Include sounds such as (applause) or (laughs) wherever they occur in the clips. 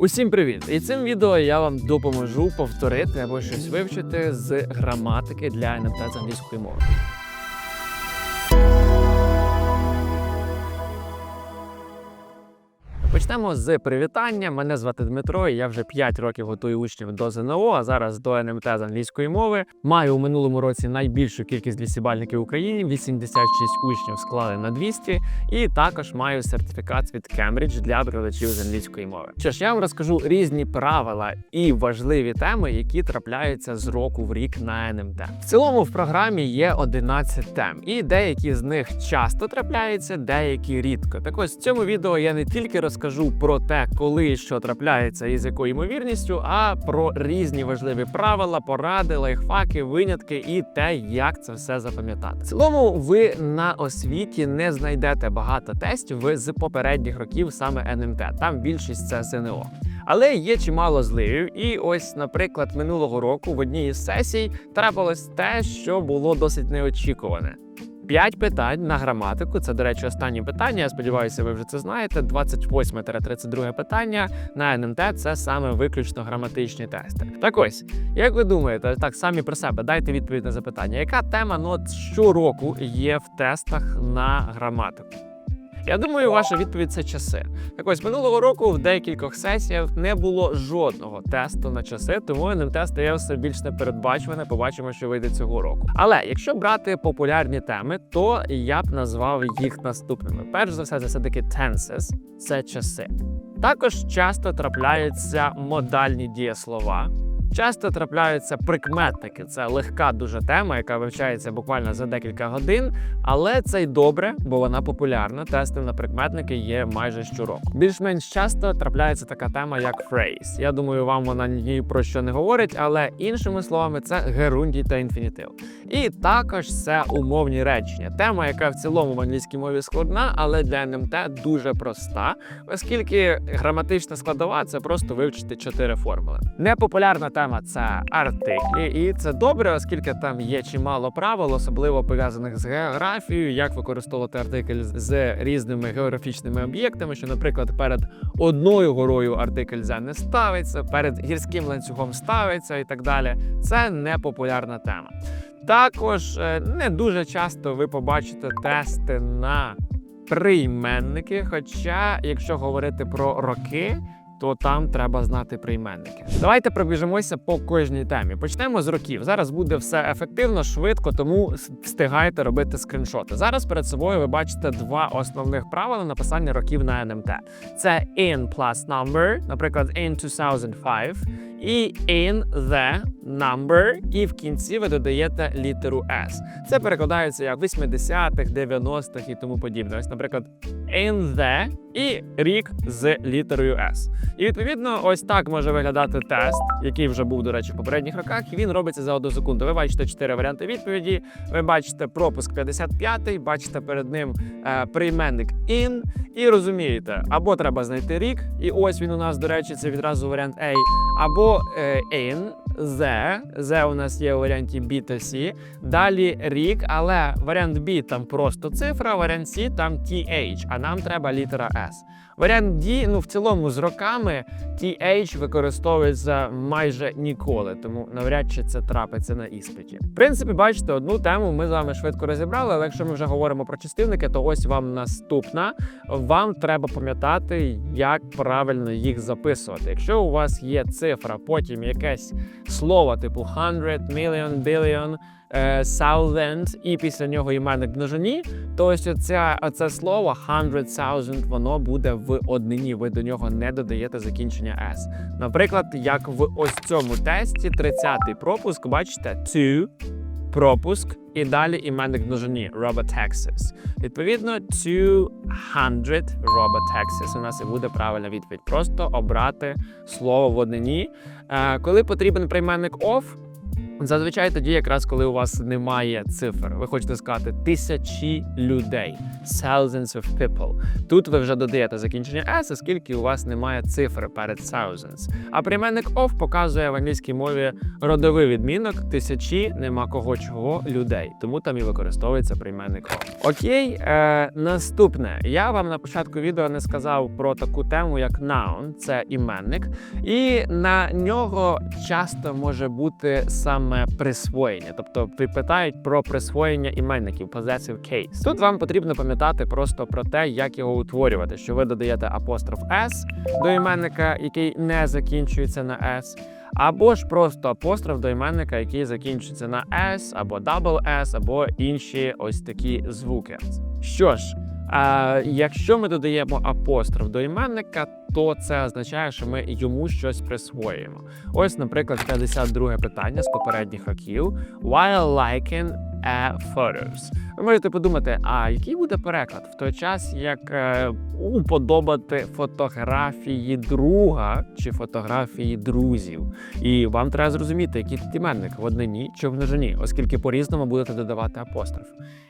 Усім привіт! І цим відео я вам допоможу повторити або щось вивчити з граматики для з англійської мови. Почнемо з привітання. Мене звати Дмитро. і Я вже 5 років готую учнів до ЗНО, а зараз до НМТ з англійської мови. Маю у минулому році найбільшу кількість двісібальників в Україні. 86 учнів склали на 200. І також маю сертифікат від Cambridge для викладачів з англійської мови. Що ж, я вам розкажу різні правила і важливі теми, які трапляються з року в рік на НМТ. В цілому в програмі є 11 тем, і деякі з них часто трапляються, деякі рідко. Так ось в цьому відео я не тільки розкажу про те, коли що трапляється і з якою ймовірністю, а про різні важливі правила, поради, лайфхаки, винятки і те, як це все запам'ятати. В цілому, ви на освіті не знайдете багато тестів з попередніх років саме НМТ. Там більшість це ЗНО. Але є чимало зливів, і ось, наприклад, минулого року в одній із сесій трапилось те, що було досить неочікуване. П'ять питань на граматику. Це, до речі, останні питання. Я сподіваюся, ви вже це знаєте. 28-32 питання на НМТ це саме виключно граматичні тести. Так ось, як ви думаєте, так самі про себе дайте відповідь на запитання. Яка тема ну, щороку є в тестах на граматику? Я думаю, ваша відповідь це часи. Так ось минулого року в декількох сесіях не було жодного тесту на часи, тому НМТ стає все більш непередбачуване. Побачимо, що вийде цього року. Але якщо брати популярні теми, то я б назвав їх наступними. Перш за все, це все таки tenses – це часи. Також часто трапляються модальні дієслова. Часто трапляються прикметники. Це легка дуже тема, яка вивчається буквально за декілька годин. Але це й добре, бо вона популярна. Тести на прикметники є майже щороку. Більш-менш часто трапляється така тема, як phrase. Я думаю, вам вона ні про що не говорить, але іншими словами, це герундій та інфінітив. І також це умовні речення. Тема, яка в цілому в англійській мові складна, але для НМТ дуже проста, оскільки граматична складова це просто вивчити чотири формули. Непопулярна тема це артиклі, і це добре, оскільки там є чимало правил, особливо пов'язаних з географією, як використовувати артикль з різними географічними об'єктами. Що, наприклад, перед одною горою артикль «the» не ставиться, перед гірським ланцюгом ставиться і так далі. Це непопулярна тема. Також е, не дуже часто ви побачите тести на прийменники. Хоча, якщо говорити про роки, то там треба знати прийменники. Давайте пробіжимося по кожній темі. Почнемо з років. Зараз буде все ефективно, швидко, тому встигайте робити скріншоти. Зараз перед собою ви бачите два основних правила написання років на НМТ. Це in plus number, наприклад, in 2005, і in the number, і в кінці ви додаєте літеру S. Це перекладається як 80-х, 90-х і тому подібне. Ось, наприклад, in the і рік з літерою S. І відповідно, ось так може виглядати тест, який вже був, до речі, в попередніх роках. Він робиться за одну секунду. Ви бачите чотири варіанти відповіді. Ви бачите пропуск 55-й, бачите перед ним е, прийменник in, і розумієте, або треба знайти рік, і ось він у нас, до речі, це відразу варіант A, або е, in, the, the у нас є у варіанті B та C. Далі рік, але варіант B там просто цифра, варіант C там TH, а нам треба літера S. Варіант D, ну в цілому з роками TH використовується майже ніколи, тому навряд чи це трапиться на іспиті. В принципі, бачите, одну тему ми з вами швидко розібрали, але якщо ми вже говоримо про частівники, то ось вам наступна. Вам треба пам'ятати, як правильно їх записувати. Якщо у вас є цифра, потім якесь слово типу 100, million, billion, е, thousand, і після нього іменник множині, то ось оця, оце слово 100,000, воно буде в однині. Ви до нього не додаєте закінчення S. Наприклад, як в ось цьому тесті, 30-й пропуск, бачите, to, пропуск, і далі іменник множині robotaxis. Відповідно, 200 robotaxis у нас і буде правильна відповідь. Просто обрати слово в однині. Е, коли потрібен прийменник of, Зазвичай тоді, якраз коли у вас немає цифр, ви хочете сказати тисячі людей, thousands of people. Тут ви вже додаєте закінчення s, оскільки у вас немає цифри перед thousands. А прийменник of показує в англійській мові родовий відмінок тисячі, нема кого чого людей. Тому там і використовується прийменник of. Окей, е, наступне. Я вам на початку відео не сказав про таку тему, як noun, це іменник, і на нього часто може бути саме присвоєння. Тобто питають про присвоєння іменників, possessive case. Тут вам потрібно пам'ятати просто про те, як його утворювати, що ви додаєте апостроф s до іменника, який не закінчується на s. Або ж просто апостроф до іменника, який закінчується на S, або double S, або інші ось такі звуки. Що ж, а, якщо ми додаємо апостроф до іменника, то це означає, що ми йому щось присвоюємо. Ось, наприклад, 52 питання з попередніх років. While liking a photos. Ви можете подумати, а який буде переклад в той час, як е, уподобати фотографії друга чи фотографії друзів. І вам треба зрозуміти, який тут іменник в однині чи в множині, оскільки по-різному будете додавати апостроф.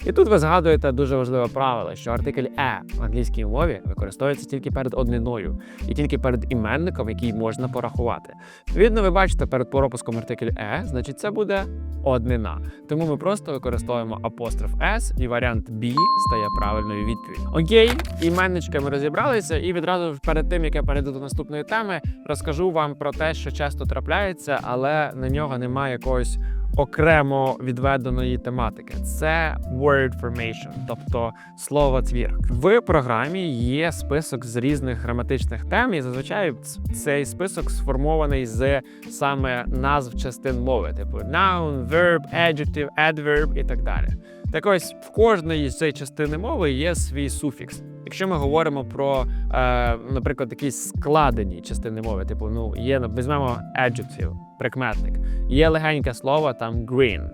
І тут ви згадуєте дуже важливе правило, що артикль е в англійській мові використовується тільки перед одниною і тільки перед іменником, який можна порахувати. Відповідно, ви бачите перед пропуском артикль е, значить це буде однина. Тому ми просто використовуємо апостроф S і варіант B стає правильною відповіддю. Окей, іменничками розібралися, і відразу перед тим, як я перейду до наступної теми, розкажу вам про те, що часто трапляється, але на нього немає якогось окремо відведеної тематики. Це word formation, тобто слово твір. В програмі є список з різних граматичних тем, і зазвичай цей список сформований з саме назв частин мови, типу noun, verb, adjective, adverb і так далі. Так ось в кожної з цієї частини мови є свій суфікс. Якщо ми говоримо про, е, наприклад, якісь складені частини мови, типу, ну є візьмемо adjective, прикметник, є легеньке слово там green.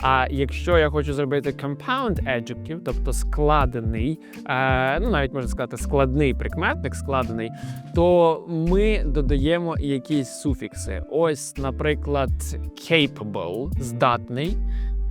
А якщо я хочу зробити compound adjective, тобто складений, е, ну навіть можна сказати складний прикметник, складений, то ми додаємо якісь суфікси. Ось, наприклад, capable, здатний.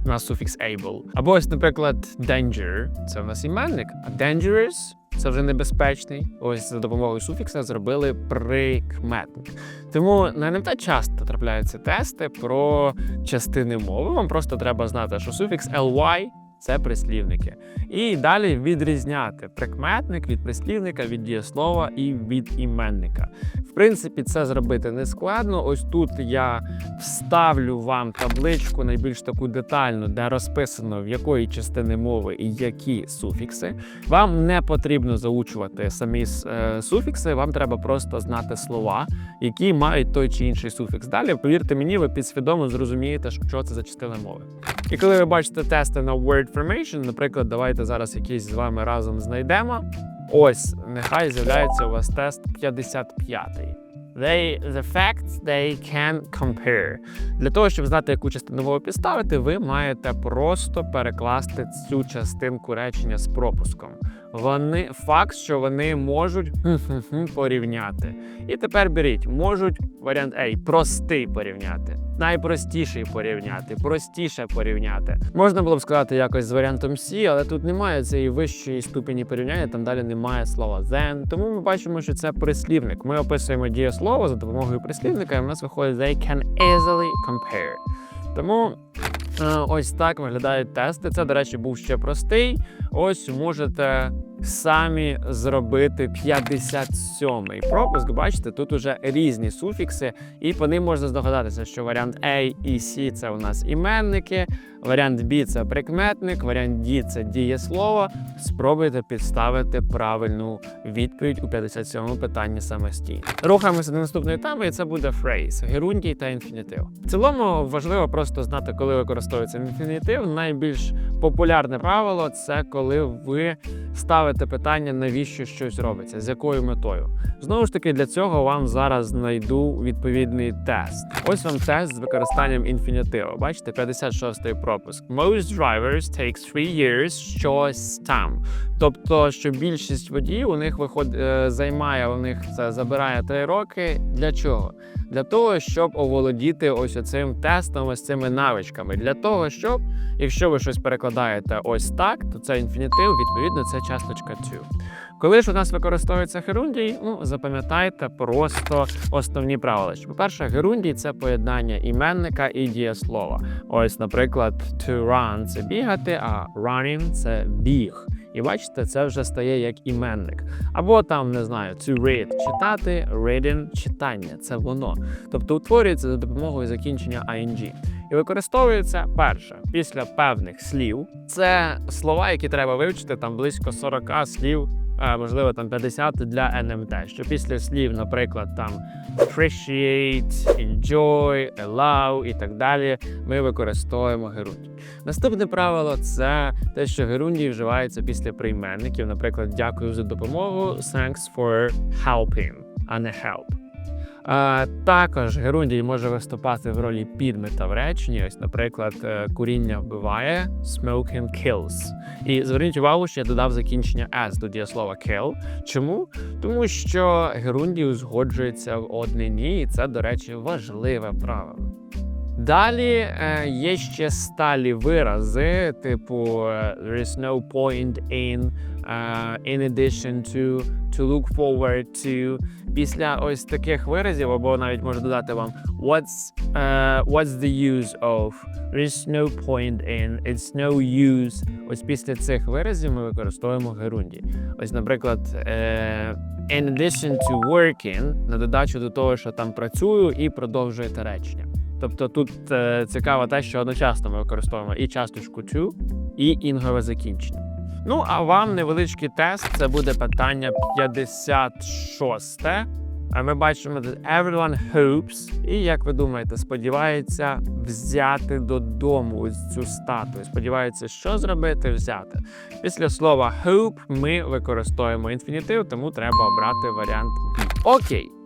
У нас суфікс able. Або ось, наприклад, danger це в нас іменник, а dangerous це вже небезпечний. Ось за допомогою суфікса зробили прикметник. Тому на НМТ часто трапляються тести про частини мови. Вам просто треба знати, що суфікс ly це прислівники. І далі відрізняти прикметник від прислівника, від дієслова і від іменника. В принципі, це зробити не складно. Ось тут я вставлю вам табличку найбільш таку детальну, де розписано в якої частини мови і які суфікси. Вам не потрібно заучувати самі е, суфікси, вам треба просто знати слова, які мають той чи інший суфікс. Далі, повірте мені, ви підсвідомо зрозумієте, що це за частина мови. І коли ви бачите тести на word formation, наприклад, давайте зараз якийсь з вами разом знайдемо. Ось, нехай з'являється у вас тест 55. They, the facts they can compare. Для того, щоб знати, яку частину мови підставити, ви маєте просто перекласти цю частинку речення з пропуском. Вони факт, що вони можуть (laughs) порівняти. І тепер беріть, можуть варіант A, простий порівняти, найпростіший порівняти, простіше порівняти. Можна було б сказати якось з варіантом C, але тут немає цієї вищої ступені порівняння, там далі немає слова then. Тому ми бачимо, що це прислівник. Ми описуємо дієслово за допомогою прислівника, і в нас виходить they can easily compare. Тому ось так виглядають тести. Це, до речі, був ще простий. Ось можете самі зробити 57-й пропуск. Бачите, тут уже різні суфікси, і по ним можна здогадатися, що варіант A і C це у нас іменники, варіант B це прикметник, варіант D це дієслово. Спробуйте підставити правильну відповідь у 57-му питанні самостійно. Рухаємося до наступної теми, і це буде фрейз, герундій та інфінітив. В цілому важливо просто знати, коли використовується інфінітив. Найбільш популярне правило це коли ви ставите питання, навіщо щось робиться, з якою метою. Знову ж таки, для цього вам зараз знайду відповідний тест. Ось вам тест з використанням інфінітиву. Бачите, 56-й пропуск. Most drivers takes three years щось там. Тобто, що більшість водіїв у них виход е, займає у них це забирає три роки. Для чого? для того, щоб оволодіти ось цим тестом, ось цими навичками. Для того, щоб, якщо ви щось перекладаєте ось так, то це інфінітив, відповідно, це часточка to. Коли ж у нас використовується герундій, ну запам'ятайте просто основні правила. По-перше, герундій це поєднання іменника і дієслова. Ось, наприклад, to run це бігати, а running це біг. І бачите, це вже стає як іменник. Або там не знаю, to read читати, reading читання. Це воно. Тобто утворюється за допомогою закінчення ing. І використовується перше після певних слів. Це слова, які треба вивчити там близько 40 слів. А, Можливо, там 50 для НМТ. Що після слів, наприклад, там appreciate, enjoy, allow і так далі, ми використовуємо герундій. Наступне правило це те, що герундій вживається після прийменників. Наприклад, дякую за допомогу, thanks for helping, а не help. Також герундій може виступати в ролі підмета в реченні. Ось, наприклад, е, куріння вбиває, smoking kills. І зверніть увагу, що я додав закінчення s до дієслова kill. Чому? Тому що герундій узгоджується в однині, і це, до речі, важливе правило. Далі е, є ще сталі вирази, типу е, there is no point in, е, in addition to, to look forward to. Після ось таких виразів, або навіть можу додати вам what's, е, what's the use of, there is no point in, it's no use. Ось після цих виразів ми використовуємо герунді. Ось, наприклад, in addition to working, на додачу до того, що там працюю, і продовжуєте речення. Тобто тут е, цікаво те, що одночасно ми використовуємо і часточку to, і інгове закінчення. Ну, а вам невеличкий тест. Це буде питання 56. А ми бачимо everyone hopes, і як ви думаєте, сподівається взяти додому ось цю статую. Сподівається, що зробити, взяти. Після слова hope ми використовуємо інфінітив, тому треба обрати варіант B. Окей.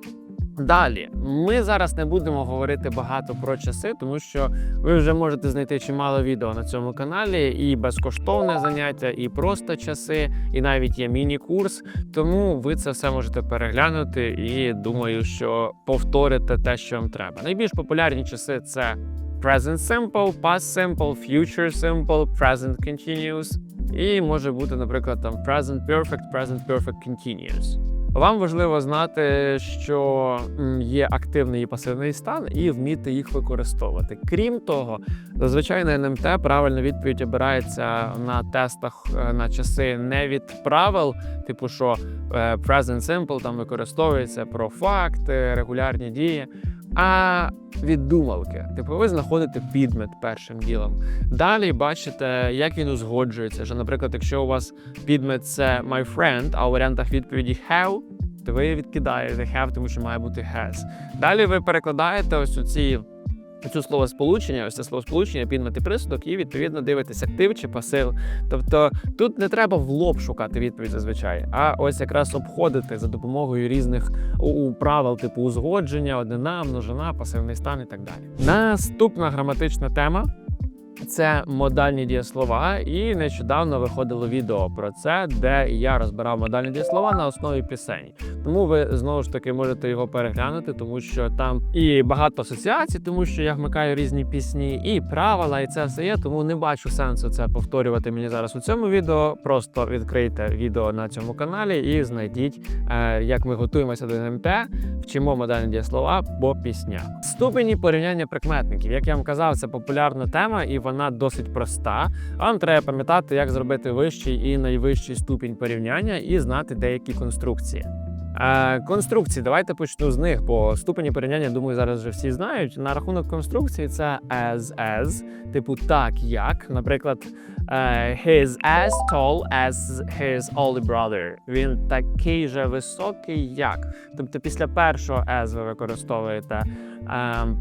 Далі, ми зараз не будемо говорити багато про часи, тому що ви вже можете знайти чимало відео на цьому каналі, і безкоштовне заняття, і просто часи, і навіть є міні-курс. Тому ви це все можете переглянути і думаю, що повторите те, що вам треба. Найбільш популярні часи це Present Simple, Past Simple, Future Simple, Present Continuous. І може бути, наприклад, там Present Perfect, Present Perfect Continuous. Вам важливо знати, що є активний і пасивний стан, і вміти їх використовувати. Крім того, зазвичай на НМТ правильна відповідь обирається на тестах е, на часи не від правил, типу що е, Present Simple там використовується про факти, регулярні дії. А від думалки, типу, ви знаходите підмет першим ділом. Далі бачите, як він узгоджується. Що, наприклад, якщо у вас підмет це my friend, а у варіантах відповіді have, то ви відкидаєте have, тому що має бути has. Далі ви перекладаєте ось у ці. Цю словосполучення, ось це словосполучення, сполучення, і присудок, і відповідно дивитися актив чи пасив. Тобто тут не треба в лоб шукати відповідь зазвичай, а ось якраз обходити за допомогою різних правил, типу узгодження, однина, множина, пасивний стан і так далі. Наступна граматична тема. Це модальні дієслова, і нещодавно виходило відео про це, де я розбирав модальні дієслова на основі пісень. Тому ви знову ж таки можете його переглянути, тому що там і багато асоціацій, тому що я вмикаю різні пісні, і правила, і це все є. Тому не бачу сенсу це повторювати мені зараз у цьому відео. Просто відкрийте відео на цьому каналі і знайдіть, е, як ми готуємося до НМТ, вчимо дані дієслова по піснях. Ступені порівняння прикметників. Як я вам казав, це популярна тема, і вона досить проста. Вам треба пам'ятати, як зробити вищий і найвищий ступінь порівняння, і знати деякі конструкції. Конструкції, давайте почну з них, бо ступені порівняння, думаю, зараз вже всі знають. На рахунок конструкції це as as, типу так як. Наприклад, е, he is as tall as his older brother. Він такий же високий, як. Тобто, після першого as ви використовуєте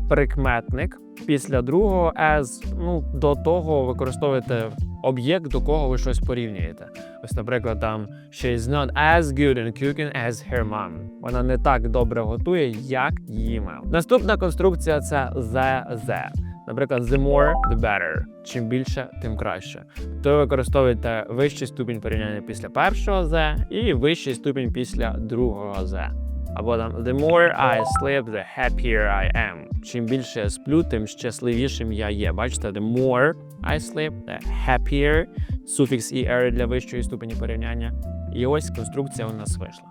прикметник, після другого as, ну, до того використовуєте об'єкт, до кого ви щось порівнюєте. Ось, наприклад, там she is not as good in cooking as her mom. Вона не так добре готує, як її мама. Наступна конструкція це the the. Наприклад, the more, the better. Чим більше, тим краще. То ви використовуєте вищий ступінь порівняння після першого the і вищий ступінь після другого the. Або там The more I sleep, the happier I am. Чим більше я сплю, тим щасливішим я є. Бачите, the more I sleep, the happier. Суфікс «er» для вищої ступені порівняння. І ось конструкція у нас вийшла.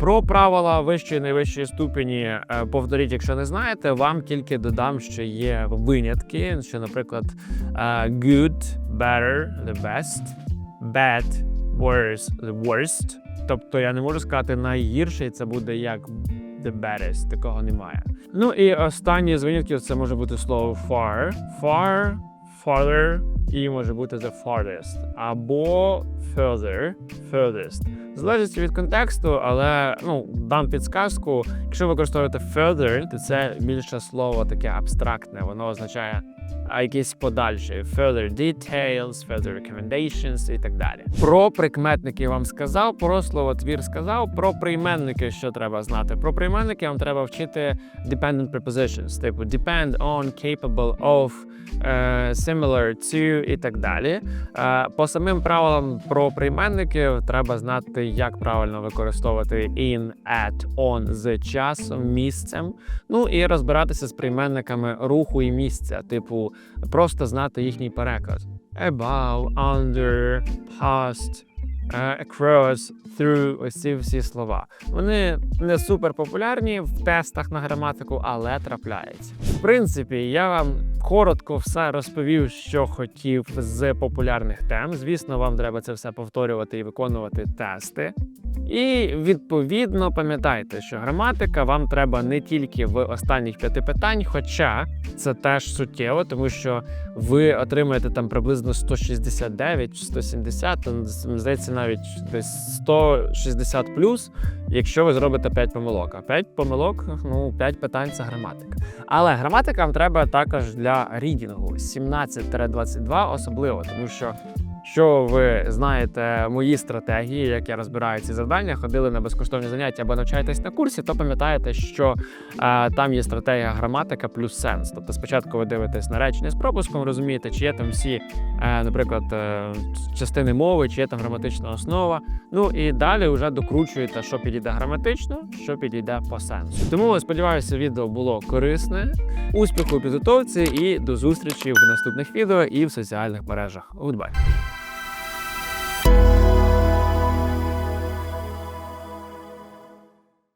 Про правила вищої найвищої ступені е, повторіть, якщо не знаєте, вам тільки додам, що є винятки, що, наприклад, е, good, better, the best, bad, worse, the worst. Тобто я не можу сказати найгірший, це буде як the baddest, такого немає. Ну і останнє з винятків це може бути слово far, far, farther, і може бути the farthest, або further, furthest. Залежить від контексту, але ну дам підсказку. Якщо використовуєте further, то це більше слово таке абстрактне. Воно означає а якісь подальші further details, further recommendations і так далі. Про прикметники я вам сказав, про словотвір сказав. Про прийменники, що треба знати. Про прийменники вам треба вчити dependent prepositions, типу depend on, capable of, е, similar to і так далі. Е, По самим правилам про прийменники треба знати, як правильно використовувати in, at, on з часом, місцем. Ну і розбиратися з прийменниками руху і місця, типу просто знати їхній переказ. Above, under, past, е, across, through, ось ці всі слова. Вони не супер популярні в тестах на граматику, але трапляються. В принципі, я вам коротко все розповів, що хотів з популярних тем. Звісно, вам треба це все повторювати і виконувати тести. І відповідно пам'ятайте, що граматика вам треба не тільки в останніх п'яти питань, хоча це теж суттєво, тому що ви отримаєте там приблизно 169 чи 170, здається, навіть десь 160 плюс, якщо ви зробите 5 помилок. А 5 помилок, ну 5 питань це граматика. Але граматика вам треба також для рідінгу 17-22 особливо, тому що. Що ви знаєте мої стратегії, як я розбираю ці завдання, ходили на безкоштовні заняття або навчаєтесь на курсі, то пам'ятаєте, що е, там є стратегія граматика плюс сенс. Тобто спочатку ви дивитесь на речення з пропуском, розумієте, чи є там всі, е, наприклад, е, частини мови, чи є там граматична основа. Ну і далі вже докручуєте, що підійде граматично, що підійде по сенсу. Тому сподіваюся, відео було корисне. Успіху у підготовці і до зустрічі в наступних відео і в соціальних мережах. Goodbye!